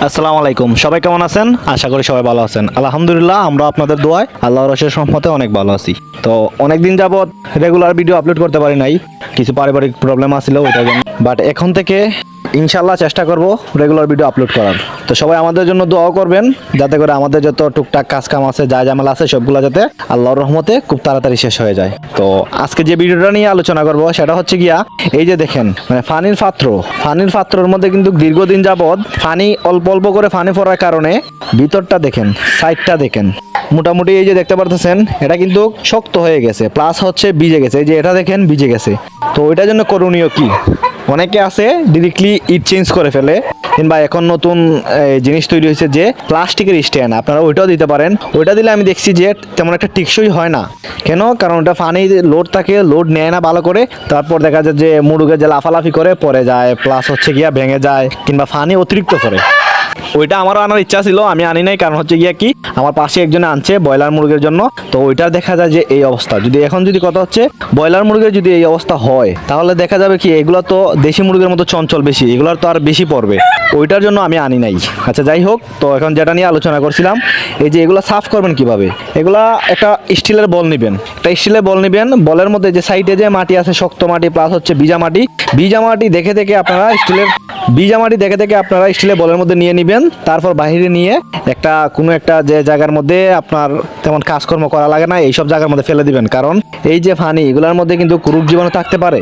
আসসালামু আলাইকুম। সবাই কেমন আছেন? আশা করি সবাই ভালো আছেন। আলহামদুলিল্লাহ, আমরা আপনাদের দোয়ায় আল্লাহ রসের সম্মতে অনেক ভালো আছি। তো অনেকদিন যাবত রেগুলার ভিডিও আপলোড করতে পারি নাই। কিছু পারিবারিক প্রবলেম আসছিল ওইটার জন্য। বাট এখন থেকে ইনশাল্লাহ চেষ্টা করব রেগুলার ভিডিও আপলোড করার। তো সবাই আমাদের জন্য দোয়াও করবেন, যাতে করে আমাদের যত টুকটাক কাজ কাম আছে, যা জামেলা আছে, সবগুলো যাতে আল্লাহর রহমতে খুব তাড়াতাড়ি শেষ হয়ে যায়। তো আজকে যে ভিডিওটা নিয়ে আলোচনা করব, সেটা হচ্ছে গিয়া, এই যে দেখেন মানে ফানির পাত্র। ফানির পাত্রর মধ্যে কিন্তু দীর্ঘদিন যাবৎ ফানি অল্প অল্প করে ফানি পড়ার কারণে ভিতরটা দেখেন সাইডটা দেখেন। মোটামুটি এই যে দেখতে পারতেছেন, এটা কিন্তু শক্ত হয়ে গেছে প্লাস হচ্ছে ভিজে গেছে। এই যে এটা দেখেন, ভিজে গেছে। তো ওইটার জন্য করণীয় কি? অনেকে আছে ডিরেক্টলি ইট চেঞ্জ করে ফেলে। কিংবা এখন নতুন জিনিস তৈরি হয়েছে যে প্লাস্টিকের স্ট্যান্ড, আপনারা ওইটাও দিতে পারেন। ওইটা দিলে আমি দেখছি যে তেমন একটা টিকসই হয় না। কেন? কারণ ওটা ফানি লোড থাকে লোড নেয় না ভালো করে। তারপর দেখা যায় যে মুরুগে যে লাফালাফি করে পরে যায় প্লাস হচ্ছে গিয়া ভেঙে যায়, কিংবা ফানি অতিরিক্ত করে। ওইটা আমারও আনার ইচ্ছা ছিল, আমি আনি নাই, কারণ হচ্ছে গিয়া কি, আমার পাশে একজনে আনছে ব্রয়লার মুরগির জন্য। তো ওইটার দেখা যায় যে এই অবস্থা। যদি এখন যদি কথা হচ্ছে, ব্রয়লার মুরগির যদি এই অবস্থা হয়, তাহলে দেখা যাবে কি, এগুলো তো দেশি মুরগির মতো চঞ্চল বেশি, এগুলোর তো আর বেশি পড়বে। ওইটার জন্য আমি আনি নাই। আচ্ছা যাই হোক, তো এখন যেটা নিয়ে আলোচনা করছিলাম, এই যে এগুলো সাফ করবেন কীভাবে? এগুলা একটা স্টিলের বল নেবেন। একটা স্টিলের বল নেবেন, বলের মধ্যে যে সাইডে যে মাটি আছে, শক্ত মাটি প্লাস হচ্ছে ভিজা মাটি। ভিজা মাটি দেখে দেখে আপনারা স্টিলের ভিজা মাটি দেখে দেখে আপনারা স্টিলের বলের মধ্যে নিয়ে নেবেন। তারপর বাহিরে নিয়ে একটা, কোনো একটা যে জায়গার মধ্যে আপনার তেমন কাজকর্ম করা লাগে না, এইসব জায়গার মধ্যে ফেলে দিবেন। কারণ এই যে ফানি, এগুলোর মধ্যে কিন্তু রোগ জীবাণু থাকতে পারে।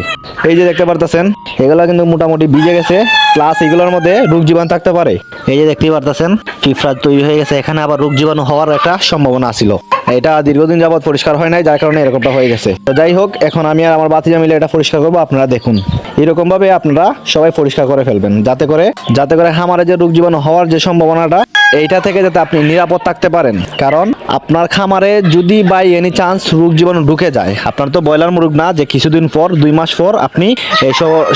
এই যে দেখতে পারতেছেন, এগুলো কিন্তু মোটামুটি ভিজে গেছে, প্লাস এগুলোর মধ্যে রোগ জীবাণু থাকতে পারে। এই যে দেখতেই পারতেছেন, পিঁপড়া তৈরি হয়ে গেছে, এখানে আবার রোগ জীবাণু হওয়ার একটা সম্ভাবনা ছিল। এটা দীর্ঘদিন যাবত পরিষ্কার হয় নাই, যার কারণে এরকমটা হয়ে গেছে। তো যাই হোক, এখন আমি আর আমার বাতিজা মিলে এটা পরিষ্কার করব, আপনারা দেখুন। এরকম ভাবে আপনারা সবাই পরিষ্কার করে ফেলবেন, যাতে করে যাতে করে খামারে যে রোগ জীবাণু হওয়ার যে সম্ভাবনাটা, এইটা থেকে যাতে আপনি নিরাপদ থাকতে পারেন। কারণ আপনার খামারে যদি বাই এনি চান্স রোগ জীবাণু ঢুকে যায়, আপনার তো ব্রয়লার মুরগ না, যে কিছুদিন পর, দুই মাস পর আপনি এই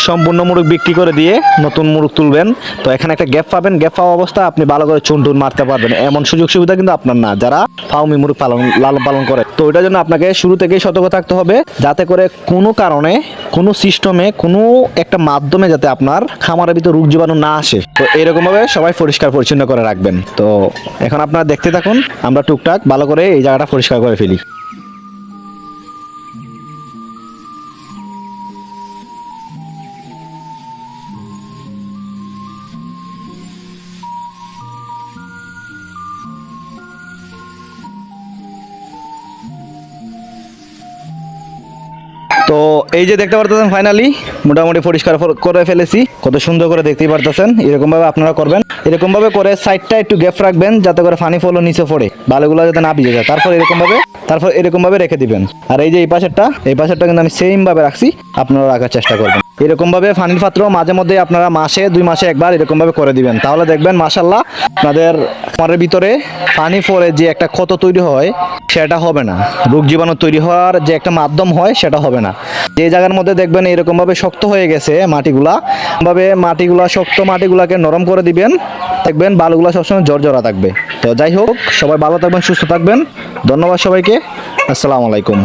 সম্পূর্ণ মুরগ বিক্রি করে দিয়ে নতুন মুরগ তুলবেন। তো এখানে একটা গ্যাপ পাবেন, গ্যাপ পাওয়া অবস্থা আপনি ভালো করে চুন টুন মারতে পারবেন। এমন সুযোগ সুবিধা কিন্তু আপনার না, যারা ফাউমি মুরগ পালন লালন পালন করে। তো ওইটার জন্য আপনাকে শুরু থেকেই সতর্ক থাকতে হবে, যাতে করে কোনো কারণে, কোনো সিস্টেমে, কোনো একটা মাধ্যমে যাতে আপনার খামারের ভিতরে রোগ জীবাণু না আসে। তো এরকম ভাবে সবাই পরিষ্কার পরিচ্ছন্ন করে রাখবেন। তো এখন আপনারা দেখতে থাকুন, আমরা টুকটাক ভালো করে এই জায়গাটা পরিষ্কার করে ফেলি। তো এই যে দেখতে পারতেছেন ফাইনালি মোটামুটি পরিষ্কার করে ফেলেছি। কত সুন্দর করে দেখতেই পারতেছেন। এরকম ভাবে আপনারা করবেন। এরকম ভাবে করে সাইডটা একটু গ্যাপ রাখবেন, যাতে করে ফানি ফলো নিচে পড়ে। বালুগুলো যাতে না ভিজে যায়। তারপর এরকম ভাবে তারপর এরকম ভাবে রেখে দিবেন। আর এই যে এই পাশেরটা এই পাশেরটা কিন্তু আমি সেম ভাবে রাখছি। আপনারা রাখার চেষ্টা করবেন। এরকম ভাবে ফানির পাত্র মাঝে মধ্যে আপনারা মাসে, দুই মাসে একবার এরকম ভাবে করে দিবেন। তাহলে দেখবেন মাসাল্লাহ আপনাদের খামারের ভিতরে পানি পরে যে একটা ক্ষত তৈরি হয় সেটা হবে না। রোগ জীবাণু তৈরি হওয়ার যে একটা মাধ্যম হয়, সেটা হবে না। যে জায়গার মধ্যে দেখবেন এরকমভাবে শক্ত হয়ে গেছে মাটিগুলা ভাবে মাটিগুলা, শক্ত মাটিগুলাকে নরম করে দিবেন। দেখবেন বালুগুলা সবসময় জর্জরা থাকবে। তো যাই হোক, সবাই ভালো থাকবেন, সুস্থ থাকবেন। ধন্যবাদ সবাইকে। আসসালামু আলাইকুম।